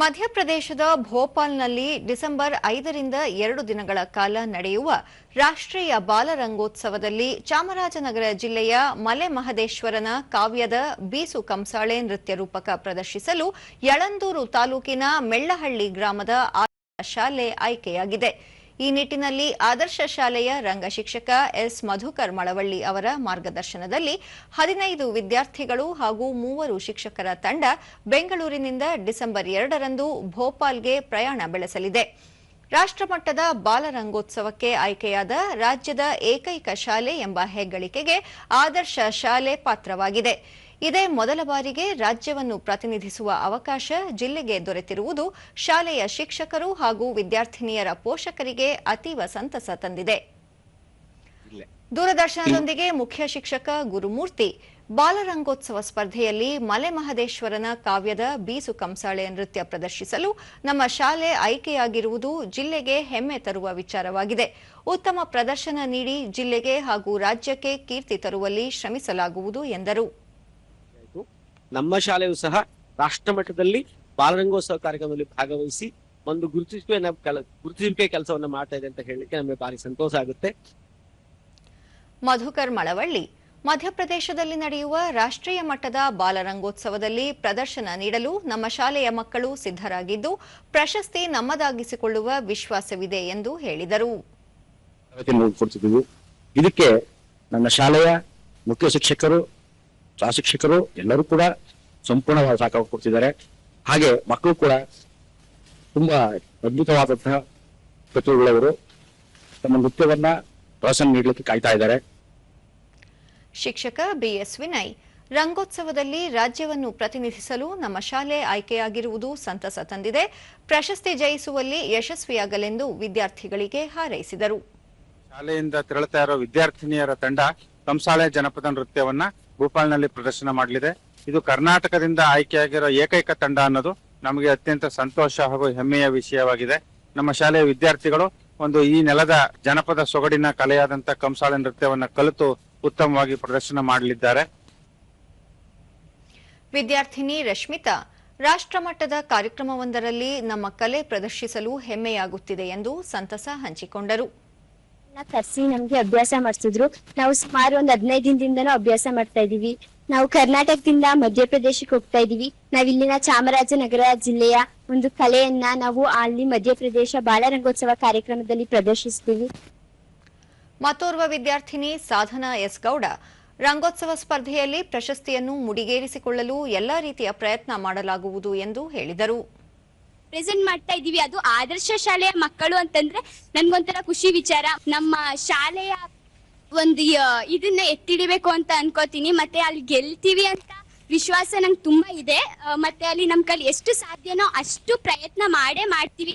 ಮಧ್ಯಪ್ರದೇಶದ ಭೋಪಾಲ್ನಲ್ಲಿ ಡಿಸೆಂಬರ್ ಐದರಿಂದ ಎರಡು ದಿನಗಳ ಕಾಲ ನಡೆಯುವ ರಾಷ್ಟ್ರೀಯ ಬಾಲರಂಗೋತ್ಸವದಲ್ಲಿ ಚಾಮರಾಜನಗರ ಜಿಲ್ಲೆಯ ಮಲೆ ಮಹದೇಶ್ವರನ ಕಾವ್ಯದ ಬೀಸು ಕಂಸಾಳೆ ನೃತ್ಯ ರೂಪಕ ಪ್ರದರ್ಶಿಸಲು ಯಳಂದೂರು ತಾಲೂಕಿನ ಮೆಳ್ಳಹಳ್ಳಿ ಗ್ರಾಮದ ಶಾಲೆ ಆಯ್ಕೆಯಾಗಿದೆ. ಈ ನಿಟ್ಟಿನಲ್ಲಿ ಆದರ್ಶ ಶಾಲೆಯ ರಂಗ ಶಿಕ್ಷಕ ಎಸ್ ಮಧುಕರ್ ಮಳವಳ್ಳಿ ಅವರ ಮಾರ್ಗದರ್ಶನದಲ್ಲಿ ಹದಿನೈದು ವಿದ್ಯಾರ್ಥಿಗಳು ಹಾಗೂ ಮೂವರು ಶಿಕ್ಷಕರ ತಂಡ ಬೆಂಗಳೂರಿನಿಂದ ಡಿಸೆಂಬರ್ ಎರಡರಂದು ಭೋಪಾಲ್ಗೆ ಪ್ರಯಾಣ ಬೆಳೆಸಲಿದೆ. ರಾಷ್ಟ್ರಮಟ್ಟದ ಬಾಲರಂಗೋತ್ಸವಕ್ಕೆ ಆಯ್ಕೆಯಾದ ರಾಜ್ಯದ ಏಕೈಕ ಶಾಲೆ ಎಂಬ ಹೆಗ್ಗಳಿಕೆಗೆ ಆದರ್ಶ ಶಾಲೆ ಪಾತ್ರವಾಗಿದೆ. ಇದೇ ಮೊದಲ ಬಾರಿಗೆ ರಾಜ್ಯವನ್ನು ಪ್ರತಿನಿಧಿಸುವ ಅವಕಾಶ ಜಿಲ್ಲೆಗೆ ದೊರೆತಿರುವುದು ಶಾಲೆಯ ಶಿಕ್ಷಕರು ಹಾಗೂ ವಿದ್ಯಾರ್ಥಿನಿಯರ ಪೋಷಕರಿಗೆ ಅತೀವ ಸಂತಸ ತಂದಿದೆ. ದೂರದರ್ಶನದೊಂದಿಗೆ ಮುಖ್ಯ ಶಿಕ್ಷಕ ಗುರುಮೂರ್ತಿ ಬಾಲರಂಗೋತ್ಸವ ಸ್ಪರ್ಧೆಯಲ್ಲಿ ಮಲೆ ಮಹದೇಶ್ವರನ ಕಾವ್ಯದ ಬೀಸು ಕಂಸಾಳೆ ನೃತ್ಯ ಪ್ರದರ್ಶಿಸಲು ನಮ್ಮ ಶಾಲೆ ಆಯ್ಕೆಯಾಗಿರುವುದು ಜಿಲ್ಲೆಗೆ ಹೆಮ್ಮೆ ತರುವ ವಿಚಾರವಾಗಿದೆ. ಉತ್ತಮ ಪ್ರದರ್ಶನ ನೀಡಿ ಜಿಲ್ಲೆಗೆ ಹಾಗೂ ರಾಜ್ಯಕ್ಕೆ ಕೀರ್ತಿ ತರುವಲ್ಲಿ ಶ್ರಮಿಸಲಾಗುವುದು ಎಂದರು. ನಮ್ಮ ಶಾಲೆಯು ಸಹ ರಾಷ್ಟ್ರ ಮಟ್ಟದಲ್ಲಿ ಬಾಲರಂಗೋತ್ಸವ ಕಾರ್ಯಕ್ರಮದಲ್ಲಿ ಭಾಗವಹಿಸಿ ಒಂದು ಗುರುತಿಸುವ ನಮ್ಮ ಗುರುತಿಸುವಿಕೆ ಕೆಲಸವನ್ನು ಮಾಡ್ತಾ ಇದೆ ಅಂತ ಹೇಳಲಿಕ್ಕೆ ನಮಗೆ ಭಾರಿ ಸಂತೋಷ ಆಗುತ್ತೆ. ಮಧುಕರ್ ಮಳವಳ್ಳಿ ಮಧ್ಯಪ್ರದೇಶದಲ್ಲಿ ನಡೆಯುವ ರಾಷ್ಟ್ರೀಯ ಮಟ್ಟದ ಬಾಲರಂಗೋತ್ಸವದಲ್ಲಿ ಪ್ರದರ್ಶನ ನೀಡಲು ನಮ್ಮ ಶಾಲೆಯ ಮಕ್ಕಳು ಸಿದ್ಧರಾಗಿದ್ದು ಪ್ರಶಸ್ತಿ ನಮ್ಮದಾಗಿಸಿಕೊಳ್ಳುವ ವಿಶ್ವಾಸವಿದೆ ಎಂದು ಹೇಳಿದರು. ಇದಕ್ಕೆ ನನ್ನ ಶಾಲೆಯ ಮುಖ್ಯ ಶಿಕ್ಷಕರು ಶಿಕ್ಷಕರು ಎಲ್ಲರೂ ಕೂಡ ಸಂಪೂರ್ಣವಾದ ಸಹಕಾರ ಕೊಡ್ತಿದ್ದಾರೆ. ಹಾಗೆ ಮಕ್ಕಳು ಕೂಡ ತುಂಬಾ ಅದ್ಭುತವಾದಂತಹ ಪ್ರತಿಭೆಗಳವರು ತಮ್ಮ ನೃತ್ಯವನ್ನ ಪ್ರದರ್ಶನ ನೀಡಲಿಕ್ಕೆ ಕಾಯ್ತಾ ಇದ್ದಾರೆ. ಶಿಕ್ಷಕ ಬಿ ಎಸ್ ವಿನಯ್ ರಂಗೋತ್ಸವದಲ್ಲಿ ರಾಜ್ಯವನ್ನು ಪ್ರತಿನಿಧಿಸಲು ನಮ್ಮ ಶಾಲೆ ಆಯ್ಕೆಯಾಗಿರುವುದು ಸಂತಸ ತಂದಿದೆ. ಪ್ರಶಸ್ತಿ ಜಯಿಸುವಲ್ಲಿ ಯಶಸ್ವಿಯಾಗಲೆಂದು ವಿದ್ಯಾರ್ಥಿಗಳಿಗೆ ಹಾರೈಸಿದರು. ಶಾಲೆಯಿಂದ ತೆರಳುತ್ತಾ ಇರೋ ವಿದ್ಯಾರ್ಥಿನಿಯರ ತಂಡ ಕಂಸಾಳೆ ಜನಪದ ನೃತ್ಯವನ್ನ ಭೂಪಾಲ್ನಲ್ಲಿ ಪ್ರದರ್ಶನ ಮಾಡಲಿದೆ. ಇದು ಕರ್ನಾಟಕದಿಂದ ಆಯ್ಕೆಯಾಗಿರೋ ಏಕೈಕ ತಂಡ ಅನ್ನೋದು ನಮಗೆ ಅತ್ಯಂತ ಸಂತೋಷ ಹಾಗೂ ಹೆಮ್ಮೆಯ ವಿಷಯವಾಗಿದೆ. ನಮ್ಮ ಶಾಲೆಯ ವಿದ್ಯಾರ್ಥಿಗಳು ಒಂದು ಈ ನೆಲದ ಜನಪದ ಸೊಗಡಿನ ಕಲೆಯಾದಂತ ಕಂಸಾಳೆ ನೃತ್ಯವನ್ನ ಕಲಿತು ಉತ್ತಮವಾಗಿ ಪ್ರದರ್ಶನ ಮಾಡಲಿದ್ದಾರೆ. ವಿದ್ಯಾರ್ಥಿನಿ ರಶ್ಮಿತಾ, ರಾಷ್ಟ್ರಮಟ್ಟದ ಕಾರ್ಯಕ್ರಮವೊಂದರಲ್ಲಿ ನಮ್ಮ ಕಲೆ ಪ್ರದರ್ಶಿಸಲು ಹೆಮ್ಮೆಯಾಗುತ್ತಿದೆ ಎಂದು ಸಂತಸ ಹಂಚಿಕೊಂಡರು. ಕರ್ಸಿ ನಮ್ಗೆ ಅಭ್ಯಾಸ ಮಾಡಿಸಿದ್ರು. ನಾವು ಸುಮಾರು ಒಂದ್ ಹದಿನೈದು ದಿನದಿಂದನೂ ಅಭ್ಯಾಸ ಮಾಡ್ತಾ ಇದೀವಿ. ನಾವು ಕರ್ನಾಟಕದಿಂದ ಮಧ್ಯಪ್ರದೇಶಕ್ಕೆ ಹೋಗ್ತಾ ಇದೀವಿ. ನಾವ್ ಇಲ್ಲಿನ ಚಾಮರಾಜನಗರ ಜಿಲ್ಲೆಯ ಒಂದು ಕಲೆಯನ್ನ ನಾವು ಅಲ್ಲಿ ಮಧ್ಯಪ್ರದೇಶ ಬಾಲರಂಗೋತ್ಸವ ಕಾರ್ಯಕ್ರಮದಲ್ಲಿ ಪ್ರದರ್ಶಿಸ್ತೀವಿ. ಮತ್ತೋರ್ವ ವಿದ್ಯಾರ್ಥಿನಿ ಸಾಧನಾ ಎಸ್ ಗೌಡ ರಂಗೋತ್ಸವ ಸ್ಪರ್ಧೆಯಲ್ಲಿ ಪ್ರಶಸ್ತಿಯನ್ನು ಮುಡಿಗೇರಿಸಿಕೊಳ್ಳಲು ಎಲ್ಲ ರೀತಿಯ ಪ್ರಯತ್ನ ಮಾಡಲಾಗುವುದು ಎಂದು ಹೇಳಿದರು. ಪ್ರೆಸೆಂಟ್ ಮಾಡ್ತಾ ಇದೀವಿ. ಅದು ಆದರ್ಶ ಶಾಲೆಯ ಮಕ್ಕಳು ಅಂತಂದ್ರೆ ನನ್ಗೊಂಥರ ಖುಷಿ ವಿಚಾರ. ನಮ್ಮ ಶಾಲೆಯ ಒಂದು ಇದನ್ನ ಎತ್ತಿಡಿಬೇಕು ಅಂತ ಅನ್ಕೋತೀನಿ. ಮತ್ತೆ ಅಲ್ಲಿ ಗೆಲ್ತೀವಿ ಅಂತ ವಿಶ್ವಾಸ ನಂಗೆ ತುಂಬಾ ಇದೆ. ಮತ್ತೆ ಅಲ್ಲಿ ನಮ್ ಕೈಲಿ ಎಷ್ಟು ಸಾಧ್ಯನೋ ಅಷ್ಟು ಪ್ರಯತ್ನ ಮಾಡೇ ಮಾಡ್ತೀವಿ.